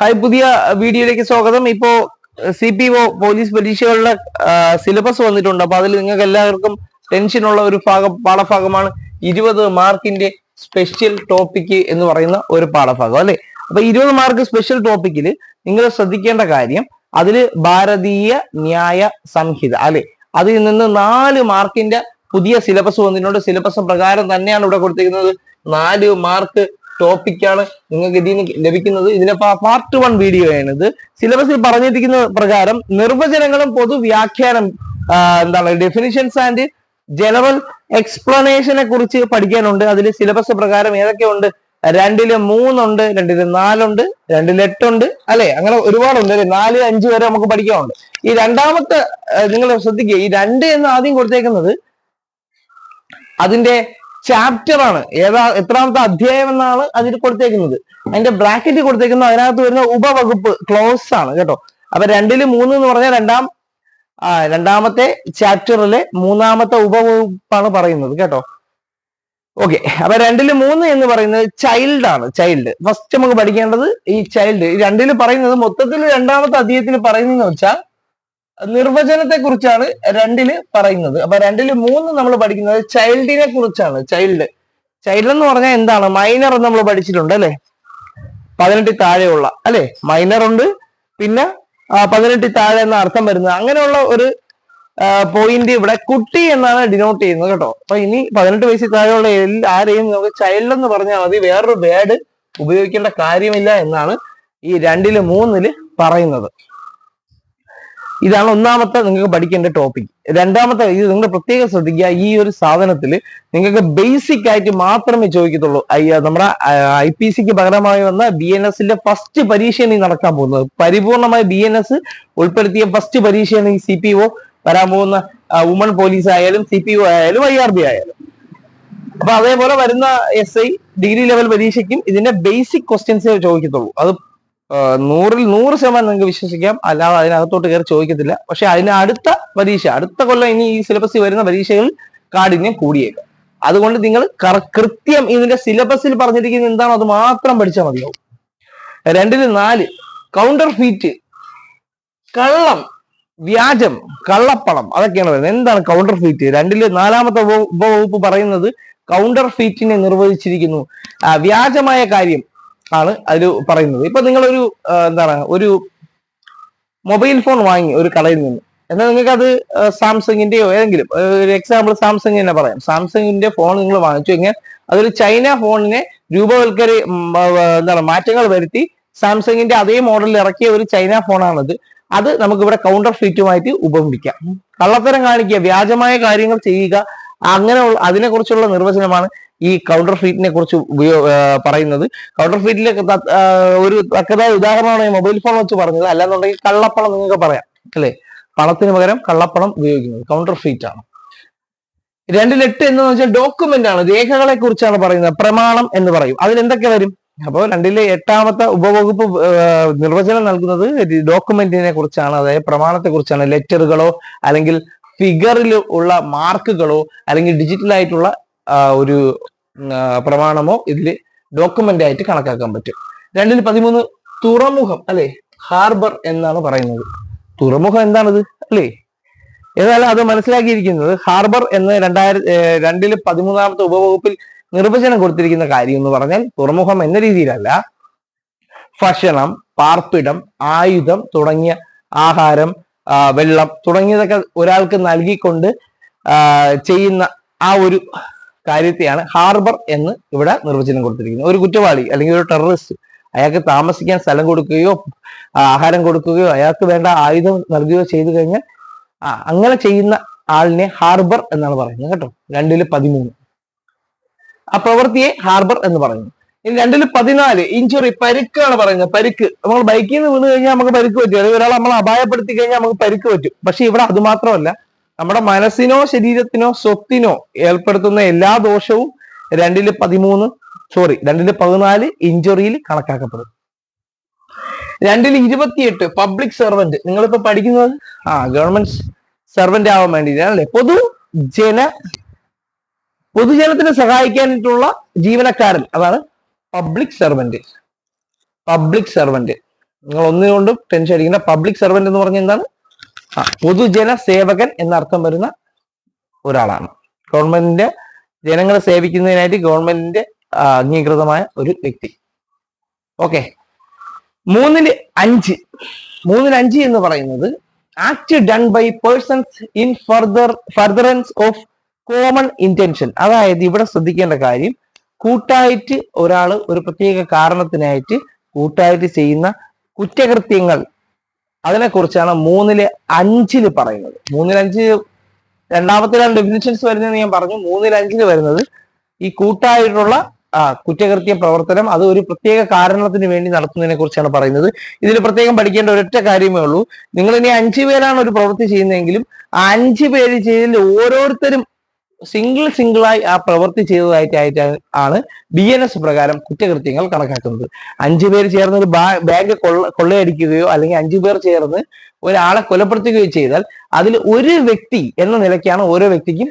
Hi പുതിയ വീഡിയോയിലേക്ക് സ്വാഗതം. ഇപ്പോ സി പി ഒ പോലീസ് പരീക്ഷകളുടെ സിലബസ് വന്നിട്ടുണ്ട്. അപ്പൊ അതിൽ നിങ്ങൾക്ക് എല്ലാവർക്കും ടെൻഷനുള്ള ഒരു ഭാഗം പാഠഭാഗമാണ് ഇരുപത് മാർക്കിന്റെ സ്പെഷ്യൽ ടോപ്പിക് എന്ന് പറയുന്ന ഒരു പാഠഭാഗം അല്ലെ? അപ്പൊ ഇരുപത് മാർക്ക് സ്പെഷ്യൽ ടോപ്പിക്കിൽ നിങ്ങൾ ശ്രദ്ധിക്കേണ്ട കാര്യം അതിൽ ഭാരതീയ ന്യായ സംഹിത അല്ലെ? അതിൽ നിന്ന് നാല് മാർക്കിന്റെ പുതിയ സിലബസ് വന്നിട്ടുണ്ട്. സിലബസ് പ്രകാരം തന്നെയാണ് ഇവിടെ കൊടുത്തിരിക്കുന്നത്. നാല് മാർക്ക് ടോപ്പിക്കാണ് നിങ്ങൾക്ക് ഇതിൽ നിന്ന് ലഭിക്കുന്നത്. ഇതിന്റെ പാർട്ട് വൺ വീഡിയോ ആണ് ഇത് സിലബസിൽ പറഞ്ഞിരിക്കുന്ന പ്രകാരം നിർവചനങ്ങളും പൊതുവ്യാഖ്യാനം വ്യാഖ്യാനം എന്താണ് ഡെഫിനിഷൻസ് ആൻഡ് ജനറൽ എക്സ്പ്ലനേഷനെ കുറിച്ച് പഠിക്കാനുണ്ട്. അതിൽ സിലബസ് പ്രകാരം ഏതൊക്കെ ഉണ്ട് രണ്ടിൽ മൂന്നുണ്ട് രണ്ടിൽ നാലുണ്ട് രണ്ടിൽ എട്ടുണ്ട് അല്ലെ? അങ്ങനെ ഒരുപാടുണ്ട് അല്ലെ? നാല് അഞ്ച് വരെ നമുക്ക് പഠിക്കാനുണ്ട്. ഈ രണ്ടാമത്തെ നിങ്ങൾ ശ്രദ്ധിക്കുക ഈ രണ്ട് എന്ന് ആദ്യം കൊടുത്തേക്കുന്നത് അതിന്റെ ചാപ്റ്റർ ആണ്. ഏതാ എത്രാമത്തെ അധ്യായം എന്നാണ് അതിൽ കൊടുത്തേക്കുന്നത്. അതിന്റെ ബ്രാക്കറ്റ് കൊടുത്തേക്കുന്നത് അതിനകത്ത് വരുന്ന ഉപവകുപ്പ് ക്ലോസ് ആണ് കേട്ടോ. അപ്പൊ രണ്ടിൽ മൂന്ന് എന്ന് പറഞ്ഞാൽ രണ്ടാം രണ്ടാമത്തെ ചാപ്റ്ററിലെ മൂന്നാമത്തെ ഉപവകുപ്പാണ് പറയുന്നത് കേട്ടോ. ഓക്കെ അപ്പൊ രണ്ടിൽ മൂന്ന് എന്ന് പറയുന്നത് ചൈൽഡ് ആണ് ചൈൽഡ് ഫസ്റ്റ് നമുക്ക് പഠിക്കേണ്ടത് ഈ ചൈൽഡ് രണ്ടിൽ പറയുന്നത് മൊത്തത്തിൽ രണ്ടാമത്തെ അധ്യായത്തിൽ പറയുന്നതെന്ന് വെച്ചാൽ നിർവചനത്തെ കുറിച്ചാണ് രണ്ടിൽ പറയുന്നത്. അപ്പൊ രണ്ടിൽ മൂന്ന് നമ്മൾ പഠിക്കുന്നത് ചൈൽഡിനെ കുറിച്ചാണ്. ചൈൽഡ്. ചൈൽഡ് എന്ന് പറഞ്ഞാൽ എന്താണ്? മൈനർ എന്ന് നമ്മൾ പഠിച്ചിട്ടുണ്ട് അല്ലെ? പതിനെട്ടിൽ താഴെയുള്ള അല്ലെ? മൈനർ ഉണ്ട്. പിന്നെ പതിനെട്ടിൽ താഴെ എന്ന അർത്ഥം വരുന്നത്. അങ്ങനെയുള്ള ഒരു പോയിന്റ് ഇവിടെ കുട്ടി എന്നാണ് ഡിനോട്ട് ചെയ്യുന്നത് കേട്ടോ. അപ്പൊ ഇനി പതിനെട്ട് വയസ്സിൽ താഴെയുള്ള ആരെയും നമുക്ക് ചൈൽഡ് എന്ന് പറഞ്ഞാൽ മതി. വേറൊരു വേർഡ് ഉപയോഗിക്കേണ്ട കാര്യമില്ല എന്നാണ് ഈ രണ്ടിൽ മൂന്നിൽ പറയുന്നത്. ഇതാണ് ഒന്നാമത്തെ നിങ്ങൾക്ക് പഠിക്കേണ്ട ടോപ്പിക് രണ്ടാമത്തെ ഇത് നിങ്ങൾ പ്രത്യേകം ശ്രദ്ധിക്കുക ഈ ഒരു സാധനത്തിൽ നിങ്ങൾക്ക് ബേസിക് ആയിട്ട് മാത്രമേ ചോദിക്കത്തുള്ളൂ. നമ്മുടെ ഐ പി സിക്ക് പകരമായി വന്ന ബി എൻ എസിന്റെ ഫസ്റ്റ് പരീക്ഷയാണ് ഈ നടക്കാൻ പോകുന്നത്. പരിപൂർണമായി ബി എൻ എസ് ഉൾപ്പെടുത്തിയ ഫസ്റ്റ് പരീക്ഷയാണ് ഈ സി പി ഒ വരാൻ പോകുന്ന വുമൺ പോലീസ് ആയാലും സി പി ഒ ആയാലും ഐ ആർ ബി ആയാലും. അപ്പൊ അതേപോലെ വരുന്ന എസ് ഐ ഡിഗ്രി ലെവൽ പരീക്ഷയ്ക്കും ഇതിന്റെ ബേസിക് ക്വസ്റ്റ്യൻസേ ചോദിക്കത്തുള്ളൂ. അത് നൂറിൽ നൂറ് ശതമാനം നിങ്ങൾക്ക് വിശ്വസിക്കാം. അല്ലാതെ അതിനകത്തോട്ട് കയറി ചോദിക്കത്തില്ല. പക്ഷെ അതിന് അടുത്ത പരീക്ഷ അടുത്ത കൊല്ലം ഇനി ഈ സിലബസിൽ വരുന്ന പരീക്ഷകൾ കാഠിന്യം കൂടിയേക്കാം. അതുകൊണ്ട് നിങ്ങൾ കൃത്യം ഇതിന്റെ സിലബസിൽ പറഞ്ഞിരിക്കുന്ന എന്താണോ? അത് മാത്രം പഠിച്ചാൽ മതിയാവും. രണ്ടിൽ നാല് കൗണ്ടർ ഫീറ്റ് കള്ളം വ്യാജം കള്ളപ്പണം അതൊക്കെയാണ് പറയുന്നത്. എന്താണ് കൗണ്ടർ ഫീറ്റ് രണ്ടിൽ നാലാമത്തെ ഉപ- ഉപവകുപ്പ് പറയുന്നത് കൗണ്ടർ ഫീറ്റിനെ നിർവചിച്ചിരിക്കുന്നു വ്യാജമായ കാര്യം ആണ് അതിൽ പറയുന്നത്. ഇപ്പൊ നിങ്ങളൊരു എന്താ എന്താണ് ഒരു മൊബൈൽ ഫോൺ വാങ്ങി ഒരു കടയിൽ നിന്ന്. എന്നാൽ നിങ്ങൾക്ക് അത് സാംസങ്ങിന്റെയോ ഏതെങ്കിലും ഒരു എക്സാമ്പിൾ സാംസങ് തന്നെ പറയാം. സാംസങ്ങിന്റെ ഫോൺ നിങ്ങൾ വാങ്ങിച്ചു കഴിഞ്ഞാൽ അതൊരു ചൈന ഫോണിനെ രൂപവൽക്കരി എന്താണ് മാറ്റങ്ങൾ വരുത്തി സാംസങ്ങിന്റെ അതേ മോഡലിൽ ഇറക്കിയ ഒരു ചൈന ഫോണാണത്. അത് നമുക്ക് ഇവിടെ കൗണ്ടർ ഫീറ്റുമായിട്ട് ഉപമിക്കാം കള്ളത്തരം കാണിക്കുക വ്യാജമായ കാര്യങ്ങൾ ചെയ്യുക അങ്ങനെയുള്ള അതിനെക്കുറിച്ചുള്ള നിർവചനമാണ് ഈ കൗണ്ടർ ഫീറ്റിനെ കുറിച്ച് പറയുന്നത്. കൗണ്ടർ ഫീറ്റിലെ ഒരു തക്കതായ ഉദാഹരണമാണ് ഈ മൊബൈൽ ഫോൺ വെച്ച് പറഞ്ഞത്. അല്ലാന്നുണ്ടെങ്കിൽ കള്ളപ്പണം നിങ്ങൾക്ക് പറയാം അല്ലെ? പണത്തിന് പകരം കള്ളപ്പണം ഉപയോഗിക്കുന്നത്. കൗണ്ടർ ഫീറ്റ് ആണ്. രണ്ടിലെട്ട് എന്ന് വെച്ചാൽ ഡോക്യുമെന്റ് ആണ്. രേഖകളെ കുറിച്ചാണ് പറയുന്നത്. പ്രമാണം എന്ന് പറയും. അതിൽ എന്തൊക്കെ വരും? അപ്പോൾ രണ്ടിലെ എട്ടാമത്തെ ഉപവകുപ്പ് നിർവചനം നൽകുന്നത് ഡോക്യുമെന്റിനെ കുറിച്ചാണ്. അതായത് പ്രമാണത്തെ കുറിച്ചാണ്. ലെറ്ററുകളോ അല്ലെങ്കിൽ ഫിഗറിൽ ഉള്ള മാർക്കുകളോ അല്ലെങ്കിൽ ഡിജിറ്റൽ ആയിട്ടുള്ള ഒരു പ്രമാണമോ ഇതിൽ ഡോക്യുമെന്റ് ആയിട്ട് കണക്കാക്കാൻ പറ്റും. രണ്ടിൽ പതിമൂന്ന് തുറമുഖം അല്ലെ? ഹാർബർ എന്നാണ് പറയുന്നത്. തുറമുഖം എന്താണത്? അല്ലേ? ഏതായാലും അത് മനസ്സിലാക്കിയിരിക്കുന്നത് ഹാർബർ എന്ന് രണ്ടായിരത്തി രണ്ടിൽ പതിമൂന്നാമത്തെ ഉപവകുപ്പിൽ നിർവചനം കൊടുത്തിരിക്കുന്ന കാര്യം എന്ന് പറഞ്ഞാൽ തുറമുഖം എന്ന രീതിയിലല്ല. ഭക്ഷണം പാർപ്പിടം ആയുധം തുടങ്ങിയ ആഹാരം വെള്ളം തുടങ്ങിയതൊക്കെ ഒരാൾക്ക് നൽകിക്കൊണ്ട് ചെയ്യുന്ന ആ ഒരു കാര്യത്തെയാണ് ഹാർബർ എന്ന് ഇവിടെ നിർവചനം കൊടുത്തിരിക്കുന്നത്. ഒരു കുറ്റവാളി അല്ലെങ്കിൽ ഒരു ടെററിസ്റ്റ് അയാൾക്ക് താമസിക്കാൻ സ്ഥലം കൊടുക്കുകയോ ആഹാരം കൊടുക്കുകയോ അയാൾക്ക് വേണ്ട ആയുധം നൽകുകയോ ചെയ്തു കഴിഞ്ഞാൽ ആ അങ്ങനെ ചെയ്യുന്ന ആളിനെ ഹാർബർ എന്നാണ് പറയുന്നത് കേട്ടോ. രണ്ടിൽ പതിമൂന്ന്. ആ പ്രവൃത്തിയെ ഹാർബർ എന്ന് പറയുന്നു. ഇനി രണ്ടിൽ പതിനാല് ഇഞ്ചുറി പരിക്കാണ് പറയുന്നത്. പരിക്ക്. നമ്മൾ ബൈക്കിൽ നിന്ന് വീണ് കഴിഞ്ഞാൽ നമുക്ക് പരിക്ക് പറ്റും. അല്ലെങ്കിൽ ഒരാൾ നമ്മൾ അപായപ്പെടുത്തി കഴിഞ്ഞാൽ നമുക്ക് പരിക്ക് പറ്റും. പക്ഷെ ഇവിടെ അത് മാത്രമല്ല നമ്മുടെ മനസ്സിനോ ശരീരത്തിനോ സ്വത്തിനോ ഏർപ്പെടുത്തുന്ന എല്ലാ ദോഷവും രണ്ടിൽ പതിമൂന്ന് സോറി രണ്ടിൽ പതിനാല് ഇഞ്ചുറിയിൽ കണക്കാക്കപ്പെടും. രണ്ടിൽ ഇരുപത്തിയെട്ട് പബ്ലിക് സെർവന്റ് നിങ്ങളിപ്പോ പഠിക്കുന്നത്? ആ ഗവൺമെന്റ് സെർവന്റ് ആവാൻ വേണ്ടിയിട്ടാണ് പൊതു ജന പൊതുജനത്തിനെ സഹായിക്കാനായിട്ടുള്ള ജീവനക്കാരൻ അതാണ് പബ്ലിക് സെർവന്റ് പബ്ലിക് സെർവന്റ് നിങ്ങൾ ഒന്നുകൊണ്ടും ടെൻഷൻ അടിക്കുന്ന പബ്ലിക് സെർവന്റ് എന്ന് പറഞ്ഞാൽ എന്താണ്? പൊതുജന സേവകൻ എന്നർത്ഥം വരുന്ന ഒരാളാണ്. ഗവൺമെന്റിന്റെ ജനങ്ങളെ സേവിക്കുന്നതിനായിട്ട് ഗവൺമെന്റിന്റെ അംഗീകൃതമായ ഒരു വ്യക്തി. ഓക്കെ. മൂന്നിൽ അഞ്ച്. മൂന്നിൽ അഞ്ച് എന്ന് പറയുന്നത് act done by persons in further furtherance of common intention അതായത് ഇവിടെ ശ്രദ്ധിക്കേണ്ട കാര്യം കൂട്ടായിട്ട് ഒരാൾ ഒരു പ്രത്യേക കാരണത്തിനായിട്ട് കൂട്ടായിട്ട് ചെയ്യുന്ന കുറ്റകൃത്യങ്ങൾ അതിനെക്കുറിച്ചാണ് മൂന്നിൽ അഞ്ചിൽ പറയുന്നത്. മൂന്നിൽ അഞ്ച് രണ്ടാമത്തെ രണ്ട് ഡെഫിനിഷൻസ് വരുന്നതെന്ന് ഞാൻ പറഞ്ഞു. മൂന്നിൽ വരുന്നത് ഈ കൂട്ടായിട്ടുള്ള കുറ്റകൃത്യ പ്രവർത്തനം അത് ഒരു പ്രത്യേക കാരണത്തിന് വേണ്ടി നടത്തുന്നതിനെ കുറിച്ചാണ് പറയുന്നത്. ഇതിൽ പ്രത്യേകം പഠിക്കേണ്ട ഒരൊറ്റ കാര്യമേ ഉള്ളൂ. നിങ്ങൾ ഇനി അഞ്ചു പേരാണ് ഒരു പ്രവൃത്തി ചെയ്യുന്നതെങ്കിലും ആ അഞ്ചു പേര് ചെയ്തതിൽ ഓരോരുത്തരും സിംഗിൾ സിംഗിളായി ആ പ്രവൃത്തി ചെയ്തതായിട്ട് ആണ് ബി എൻ എസ് പ്രകാരം കുറ്റകൃത്യങ്ങൾ കണക്കാക്കുന്നത്. അഞ്ചു പേര് ചേർന്ന് ഒരു ബാങ്ക് കൊള്ള കൊള്ളയടിക്കുകയോ അല്ലെങ്കിൽ അഞ്ചു പേർ ചേർന്ന് ഒരാളെ കൊലപ്പെടുത്തുകയോ ചെയ്താൽ അതിൽ ഒരു വ്യക്തി എന്ന നിലയ്ക്കാണ് ഓരോ വ്യക്തിക്കും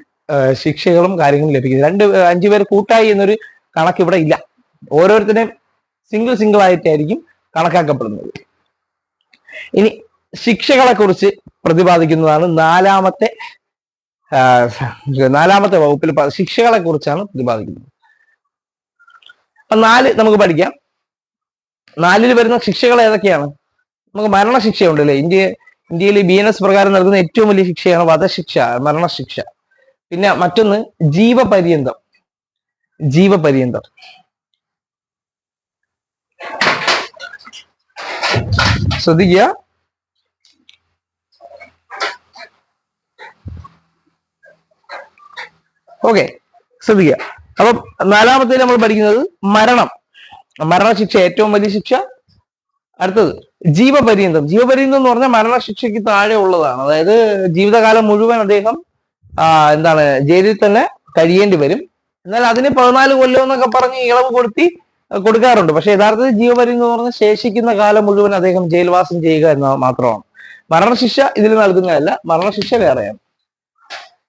ശിക്ഷകളും കാര്യങ്ങളും ലഭിക്കുന്നത്. രണ്ട് അഞ്ചു പേർ കൂട്ടായി എന്നൊരു കണക്ക് ഇവിടെ ഇല്ല. ഓരോരുത്തരെയും സിംഗിൾ സിംഗിൾ ആയിട്ടായിരിക്കും കണക്കാക്കപ്പെടുന്നത്. ഇനി ശിക്ഷകളെ കുറിച്ച് പ്രതിപാദിക്കുന്നതാണ് നാലാമത്തെ നാലാമത്തെ വകുപ്പിൽ ശിക്ഷകളെ കുറിച്ചാണ് പ്രതിപാദിക്കുന്നത്. അപ്പൊ നാല് നമുക്ക് പഠിക്കാം. നാലിൽ വരുന്ന ശിക്ഷകൾ ഏതൊക്കെയാണ്? നമുക്ക് മരണശിക്ഷയുണ്ട് അല്ലെ ഇന്ത്യ ഇന്ത്യയിൽ ബി എൻ എസ് പ്രകാരം നൽകുന്ന ഏറ്റവും വലിയ ശിക്ഷയാണ് വധശിക്ഷ മരണശിക്ഷ. പിന്നെ മറ്റൊന്ന് ജീവപര്യന്തം. ജീവപര്യന്തം. ശ്രദ്ധിക്കുക. ഓക്കെ ശ്രദ്ധിക്കുക. അപ്പം നാലാമത്തെ നമ്മൾ പഠിക്കുന്നത് മരണം. മരണശിക്ഷ ഏറ്റവും വലിയ ശിക്ഷ. അടുത്തത് ജീവപര്യന്തം. ജീവപര്യന്തം എന്ന് പറഞ്ഞാൽ മരണശിക്ഷയ്ക്ക് താഴെ ഉള്ളതാണ്. അതായത് ജീവിതകാലം മുഴുവൻ അദ്ദേഹം എന്താണ് ജയിലിൽ തന്നെ കഴിയേണ്ടി വരും. എന്നാൽ അതിന് പതിനാല് കൊല്ലം എന്നൊക്കെ പറഞ്ഞ് ഇളവ് കൊടുത്തി കൊടുക്കാറുണ്ട്. പക്ഷെ യഥാർത്ഥത്തിൽ ജീവപര്യന്തം എന്ന് പറഞ്ഞാൽ ശേഷിക്കുന്ന കാലം മുഴുവൻ അദ്ദേഹം ജയിൽവാസം ചെയ്യുക എന്ന മാത്രമാണ്. മരണശിക്ഷ ഇതിൽ നൽകുന്നതല്ല മരണശിക്ഷ വേറെയാണ്.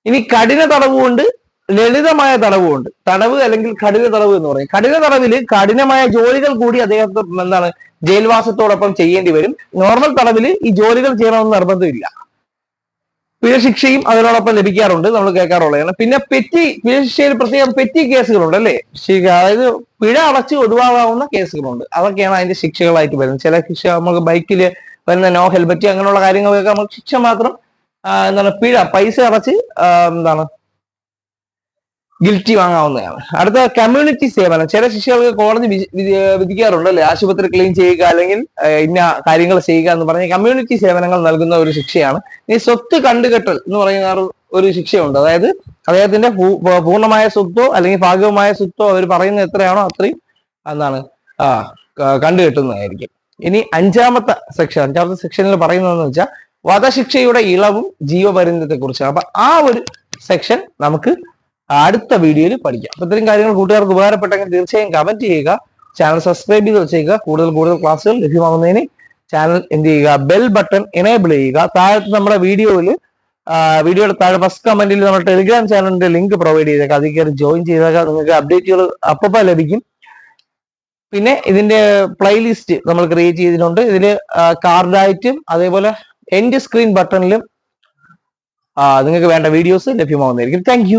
ഇനി കഠിന തടവുകൊണ്ട് ലളിതമായ തടവുമുണ്ട് തടവ് അല്ലെങ്കിൽ കഠിന തടവ് എന്ന് പറയും. കഠിന തടവിൽ കഠിനമായ ജോലികൾ കൂടി അദ്ദേഹത്തിന് എന്താണ് ജയിൽവാസത്തോടൊപ്പം ചെയ്യേണ്ടി വരും. നോർമൽ തടവിൽ ഈ ജോലികൾ ചെയ്യണമെന്ന് നിർബന്ധമില്ല. പിഴശിക്ഷയും അതിനോടൊപ്പം ലഭിക്കാറുണ്ട് നമ്മൾ കേൾക്കാറുള്ളതാണ്. പിന്നെ പെറ്റി പിഴശിക്ഷയിൽ പ്രത്യേകം പെറ്റി കേസുകളുണ്ട് അല്ലേ? അതായത് പിഴ അടച്ച് ഒഴിവാകാവുന്ന കേസുകളുണ്ട്. അതൊക്കെയാണ് അതിന്റെ ശിക്ഷകളായിട്ട് വരുന്നത്. ചില ശിക്ഷ നമുക്ക് ബൈക്കിൽ വരുന്ന നോ ഹെൽമെറ്റ് അങ്ങനെയുള്ള കാര്യങ്ങളൊക്കെ നമുക്ക് ശിക്ഷ മാത്രം എന്താണ് പിഴ പൈസ അടച്ച് എന്താണ് ഗിൽറ്റി വാങ്ങാവുന്നതാണ്. അടുത്ത കമ്മ്യൂണിറ്റി സേവനം ചില ശിക്ഷകൾക്ക് കോടതി വിധി- വിധി- വിധിക്കാറുണ്ട് അല്ലെ? ആശുപത്രി ക്ലീൻ ചെയ്യുക അല്ലെങ്കിൽ ഇന്ന കാര്യങ്ങൾ ചെയ്യുക എന്ന് പറഞ്ഞ കമ്മ്യൂണിറ്റി സേവനങ്ങൾ നൽകുന്ന ഒരു ശിക്ഷയാണ്. ഈ സ്വത്ത് കണ്ടുകെട്ടൽ എന്ന് പറയുന്ന ഒരു- ശിക്ഷയുണ്ട്. അതായത് അദ്ദേഹത്തിന്റെ പൂർണമായ സ്വത്തോ അല്ലെങ്കിൽ ഭാഗികമായ സ്വത്തോ അവർ പറയുന്ന എത്രയാണോ അത്രയും എന്താണ് ആ കണ്ടുകെട്ടുന്നതായിരിക്കും. ഇനി അഞ്ചാമത്തെ സെക്ഷൻ അഞ്ചാമത്തെ സെക്ഷനിൽ പറയുന്നതെന്ന് വെച്ചാൽ വധശിക്ഷയുടെ ഇളവും ജീവപര്യന്തത്തെ കുറിച്ചാണ് അപ്പൊ ആ ഒരു സെക്ഷൻ നമുക്ക് അടുത്ത വീഡിയോയിൽ പഠിക്കാം. അപ്പൊ ഇത്രയും കാര്യങ്ങൾ കൂട്ടുകാർക്ക് ഉപകാരപ്പെട്ടെങ്കിൽ തീർച്ചയായും കമന്റ് ചെയ്യുക. ചാനൽ സബ്സ്ക്രൈബ് ചെയ്ത് വെച്ചേക്കുക. കൂടുതൽ കൂടുതൽ ക്ലാസ്സുകൾ ലഭ്യമാകുന്നതിന് ചാനൽ എന്ത് ചെയ്യുക? ബെൽ ബട്ടൺ എനേബിൾ ചെയ്യുക. താഴത്ത് നമ്മുടെ വീഡിയോയിൽ വീഡിയോയുടെ താഴെ ഫസ്റ്റ് കമന്റിൽ നമ്മുടെ ടെലിഗ്രാം ചാനലിന്റെ ലിങ്ക് പ്രൊവൈഡ് ചെയ്തേക്കാം. അതിൽ കയറി ജോയിൻ ചെയ്തേക്കാം. നിങ്ങൾക്ക് അപ്ഡേറ്റുകൾ അപ്പപ്പോൾ ലഭിക്കും. പിന്നെ ഇതിന്റെ പ്ലേലിസ്റ്റ് നമ്മൾ ക്രിയേറ്റ് ചെയ്തിട്ടുണ്ട്. ഇതിൽ കാർഡായിട്ടും അതേപോലെ എൻഡ് സ്ക്രീൻ ബട്ടണിലും നിങ്ങൾക്ക് വേണ്ട വീഡിയോസ് ലഭ്യമാകുന്നതായിരിക്കും. താങ്ക്